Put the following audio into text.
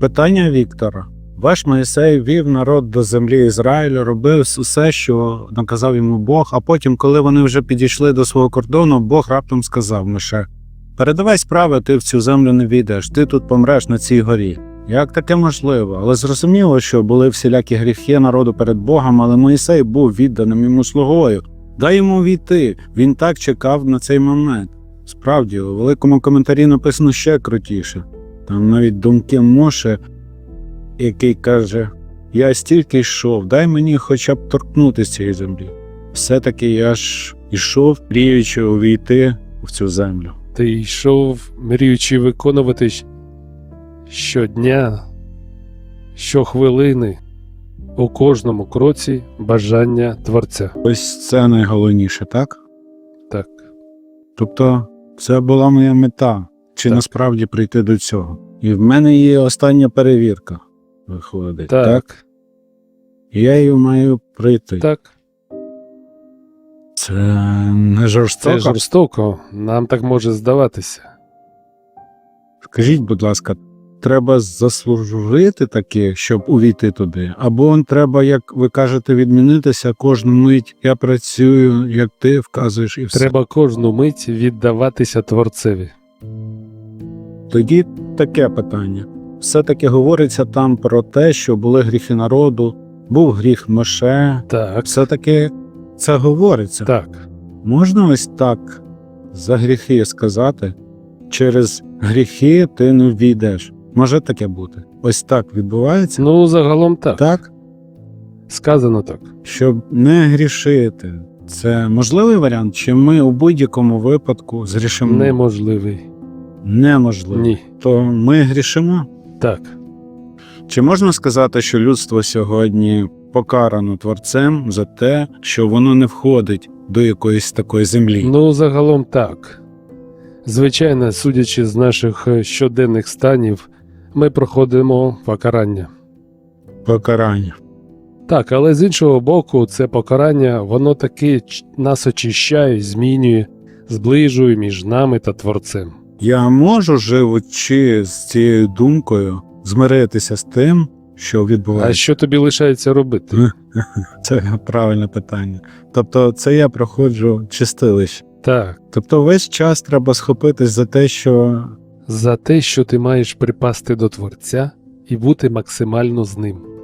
Питання Віктора. Ваш Моїсей вів народ до землі Ізраїлю, робив усе, що наказав йому Бог, а потім, коли вони вже підійшли до свого кордону, Бог раптом сказав Мише: Передавай справи, ти в цю землю не війдеш, ти тут помреш на цій горі. Як таке можливо? Але зрозуміло, що були всілякі гріхи народу перед Богом, але Моїсей був відданим йому слугою. Дай йому війти. Він так чекав на цей момент. Справді, у великому коментарі написано ще крутіше. Там навіть думки Моше, який каже: Я стільки йшов, дай мені хоча б торкнутися цієї землі. Все-таки я ж ішов, мріючи увійти в цю землю. Ти йшов, мріючи виконувати щодня, щохвилини, у кожному кроці бажання Творця. Ось це найголовніше, так? Так, Тобто, це була моя мета, чи Так. насправді прийти до цього. І в мене є остання перевірка, виходить. так, так? Я її маю прийти. Так. Це не жорстоко. Це жорстоко, нам так може здаватися. Скажіть, будь ласка, треба заслужити таке, щоб увійти туди? Або треба, як ви кажете, відмінитися кожну мить. Я працюю, як ти вказуєш, і все. Треба кожну мить віддаватися Творцеві. Тоді таке питання. Все-таки говориться там про те, що були гріхи народу, був гріх Моше. Так, Все-таки це говориться. так. Можна ось так за гріхи сказати, через гріхи ти не ввійдеш. Може таке бути? Ось так відбувається? Ну, загалом так. Так, Сказано так. щоб не грішити. Це можливий варіант, чи ми у будь-якому випадку згрішимо? Неможливий. Неможливо. Ні. То ми грішимо. Так. Чи можна сказати, що людство сьогодні покарано творцем за те, що воно не входить до якоїсь такої землі? Ну, загалом так. Звичайно, судячи з наших е, щоденних станів, ми проходимо покарання. Покарання. Так, але з іншого боку, це покарання, воно таки нас очищає, змінює, зближує між нами та Творцем. Я можу, живучи з цією думкою, змиритися з тим, що відбувається. А що тобі лишається робити? Е. Це правильне питання. Тобто, це я проходжу чистилище. Так, Тобто, весь час треба схопитись за те, що за те, що ти маєш припасти до Творця і бути максимально з ним.